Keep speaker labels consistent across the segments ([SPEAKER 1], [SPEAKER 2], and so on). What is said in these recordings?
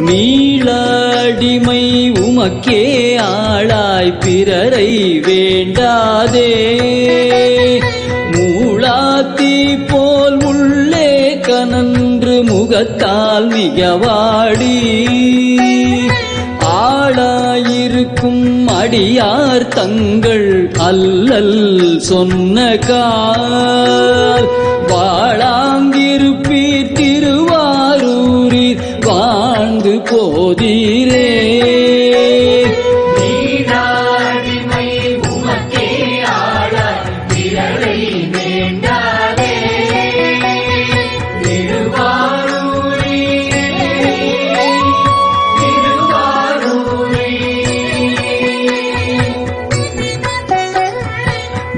[SPEAKER 1] நீளாடிமை உமக்கே ஆளாய் பிறரை வேண்டாதே. மூளாத்தி போல் உள்ளே கனன்று முகத்தால் மிகவாடி. ஆளாயிருக்கும் அடியார் தங்கள் அல்லல் சொன்ன கால் வாழா போதீரே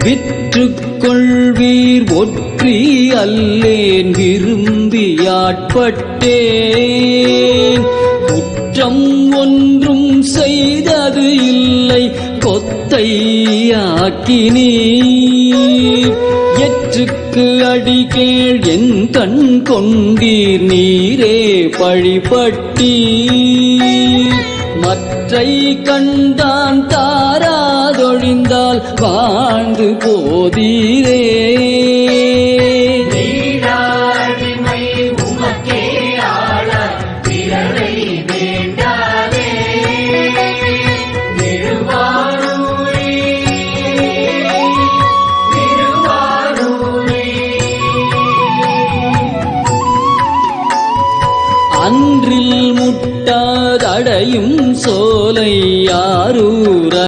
[SPEAKER 1] விற்றுக்கொள்வீர் ஒற்றி அல்லேன் விரும்பியாட்பட்டேன். குற்றம் ஒன்றும் செய்தது இல்லை கொத்தையாக்கினீர் எற்றுக்கு அடிகேள் என் கண் கொண்டீர் நீரே பழிபட்டி மற்றை கண்டான் தான் தாராதொழிந்தால் வாழ்ந்து போதீரே. அன்றில் முட்டாதடையும் சோலை யாரூர